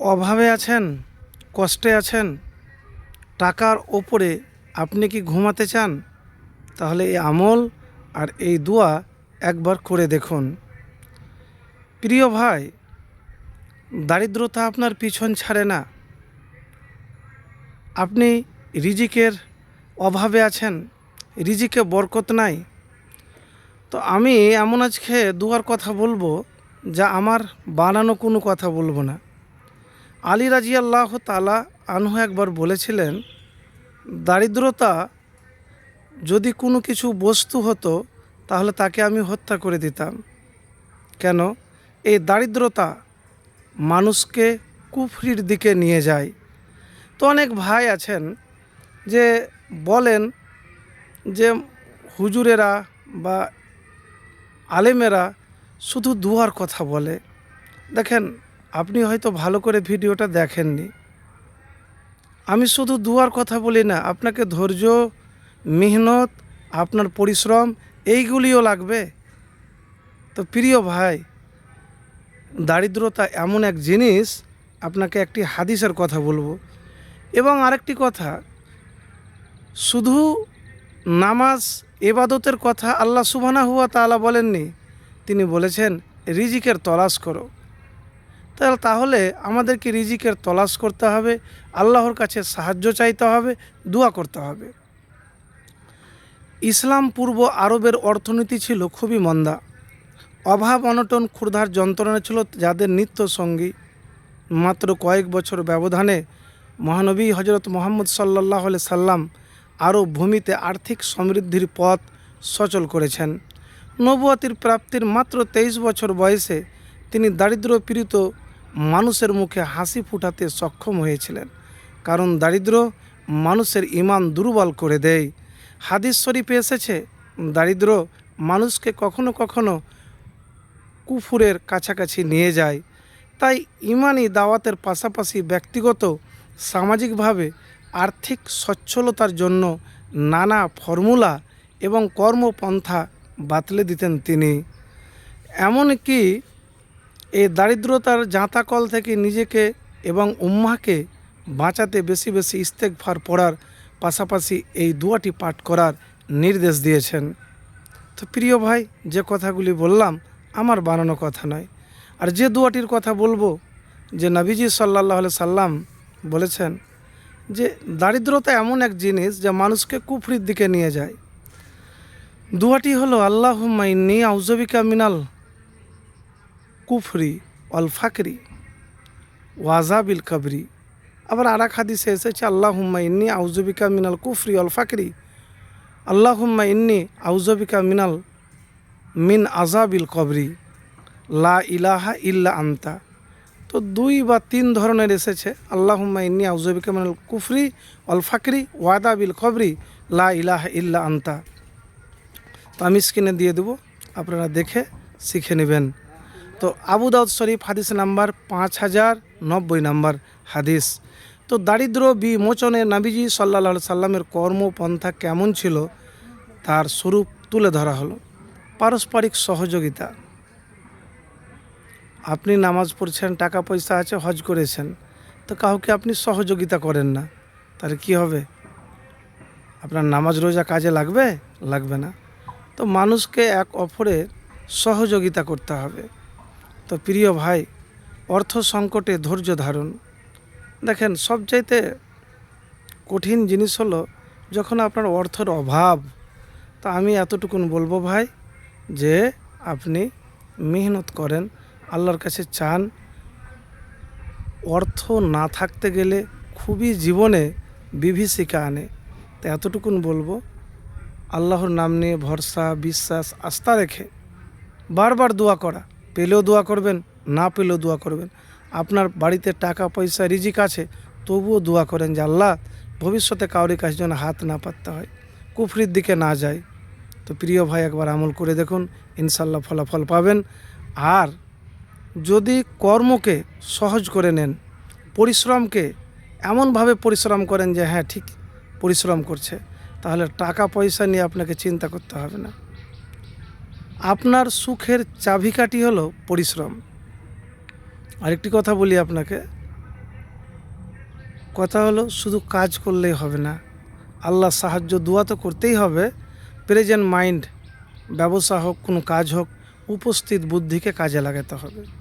অভাবে আছেন? কষ্টে আছেন? টাকার ওপরে আপনি কি ঘুমাতে চান? তাহলে এই আমল আর এই দোয়া একবার করে দেখুন। প্রিয় ভাই, দারিদ্রতা আপনার পিছন ছাড়ে না। আপনি রিজিকের অভাবে আছেন, রিজিকে বরকত নাই। তো আমি এমন আজকে দুয়ার কথা বলব যা আমার বানানো কোনো কথা বলব না। আলী রাজি আল্লাহ তালা আনহু একবার বলেছিলেন, দারিদ্রতা যদি কোনো কিছু বস্তু হতো, তাহলে তাকে আমি হত্যা করে দিতাম। কেন? এই দারিদ্রতা মানুষকে কুফরির দিকে নিয়ে যায়। তো অনেক ভাই আছেন যে বলেন যে হুজুরেরা বা আলেমেরা শুধু দুয়ার কথা বলে। দেখেন আপনি হয়তো ভালো করে ভিডিওটা দেখেননি। আমি শুধু দুয়ার কথা বলি না, আপনাকে ধৈর্য, মেহনত, আপনার পরিশ্রম, এইগুলিও লাগবে। তো প্রিয় ভাই, দারিদ্রতা এমন এক জিনিস, আপনাকে একটি হাদিসের কথা বলব। এবং আরেকটি কথা, শুধু নামাজ এবাদতের কথা আল্লাহ সুবহানা হুয়া তাআলা বলেননি, তিনি বলেছেন, রিজিকের তলাশ করো। তাহলে তাহলে আমাদেরকে রিজিকের তলাশ করতে হবে, আল্লাহর কাছে সাহায্য চাইতে হবে, দোয়া করতে হবে। ইসলাম পূর্ব আরবের অর্থনীতি ছিল খুবই মন্দা। অভাব, অনটন, ক্ষুধার যন্ত্রণা ছিল যাদের নিত্য সঙ্গী মাত্র কয়েক বছর ব্যবধানে মহানবী হজরত মোহাম্মদ সাল্লাহ সাল্লাম আরও ভূমিতে আর্থিক সমৃদ্ধির পথ সচল করেছেন। নবুয়াতির প্রাপ্তির মাত্র তেইশ বছর বয়সে তিনি দারিদ্র পীড়িত মানুষের মুখে হাসি ফুটাতে সক্ষম হয়েছিলেন, কারণ দারিদ্র মানুষের ইমান দুর্বল করে দেয়। হাদিস শরীফে এসেছে, দারিদ্র মানুষকে কখনো কখনো কুফুরের কাছাকাছি নিয়ে যায়। তাই ইমানি দাওয়াতের পাশাপাশি ব্যক্তিগত, সামাজিকভাবে আর্থিক সচ্ছলতার জন্য নানা ফর্মুলা এবং কর্মপন্থা বাতলে দিতেন তিনি। এমনকি এই দারিদ্রতার জাঁতাকল থেকে নিজেকে এবং উম্মাকে বাঁচাতে বেশি বেশি ইস্তেকফার পড়ার পাশাপাশি এই দুয়াটি পাঠ করার নির্দেশ দিয়েছেন। তো প্রিয় ভাই, যে কথাগুলি বললাম, আমার বানানো কথা নয়। আর যে দুয়াটির কথা বলব, যে নবীজি সাল্লাহ সাল্লাম বলেছেন যে, দারিদ্রতা এমন এক জিনিস যা মানুষকে কুফরির দিকে নিয়ে যায়। দুয়াটি হলো আল্লাহ মাইনি আউজবিকা মিনাল কুফরি অল ফাকরি, ওয়াজাবিল কবরি। আবার আর এক হাদিসে এসেছে আল্লাহ হুম্মা ইন্নি আউজবিকা মিনাল কুফরি অল ফাকরি। আল্লাহ ইন্নি আউজবিকা মিনাল, মিন আজাবিল কবরি। লা ইলাহা ইল্লা আন্তা। তো দুই বা তিন ধরনের এসেছে, আল্লাহুম্মা ইন্নি আউজবিকা মিনাল কুফরি অল ফাকরি ওয়াদা বিল কবরি, লা ইলাহা ইল্লা আন্তা। তো আমি স্ক্রিনে দিয়ে দেবো, আপনারা দেখে শিখে নেবেন। তো আবু দাউদ শরীফ হাদিস নাম্বার পাঁচ হাজার নব্বই নাম্বার হাদিস। তো দারিদ্র বিমোচনে নাবিজি সাল্লা সাল্লামের কর্মপন্থা কেমন ছিল, তার স্বরূপ তুলে ধরা হলো। পারস্পরিক সহযোগিতা। আপনি নামাজ পড়ছেন টাকা পয়সা আছে, হজ করেছেন, তো কাউকে আপনি সহযোগিতা করেন না, তাহলে কি হবে? আপনার নামাজ রোজা কাজে লাগবে? লাগবে না। তো মানুষকে এক অপরের সহযোগিতা করতে হবে। তো প্রিয় ভাই, অর্থ সংকটে ধৈর্য ধারণ। দেখেন, সবচাইতে কঠিন জিনিস হলো যখন আপনার অর্থের অভাব। তা আমি এতটুকুন বলব ভাই যে, আপনি মেহনত করেন, আল্লাহর কাছে চান। অর্থ না থাকতে গেলে খুবই জীবনে বিভীষিকা আনে। তো এতটুকুন বলব, আল্লাহর নাম নিয়ে ভরসা, বিশ্বাস, আস্থা রেখে বারবার দোয়া করা। পেলেও দোয়া করবেন, না পেলেও দোয়া করবেন। আপনার বাড়িতে টাকা, পয়সা, রিজিক আছে, তবুও দোয়া করেন যে আল্লাহ, ভবিষ্যতে কাউরি কাছে যেন হাত না পাততে হয়, কুফরির দিকে না যায়। তো প্রিয় ভাই, একবার আমল করে দেখুন ইনশাল্লাহ ফলাফল পাবেন। আর যদি কর্মকে সহজ করে নেন, পরিশ্রমকে এমনভাবে পরিশ্রম করেন যে হ্যাঁ ঠিক পরিশ্রম করছে, তাহলে টাকা, পয়সা নিয়ে আপনাকে চিন্তা করতে হবে না। আপনার সুখের চাবিকাঠি হলো পরিশ্রম। আরেকটি কথা বলি আপনাকে। কথা হলো, শুধু কাজ করলেই হবে না, আল্লাহ সাহায্য দোয়া তো করতেই হবে। প্রেজেন্ট মাইন্ড ব্যবসা হোক, কোনো কাজ হোক, উপস্থিত বুদ্ধিকে কাজে লাগাতে হবে।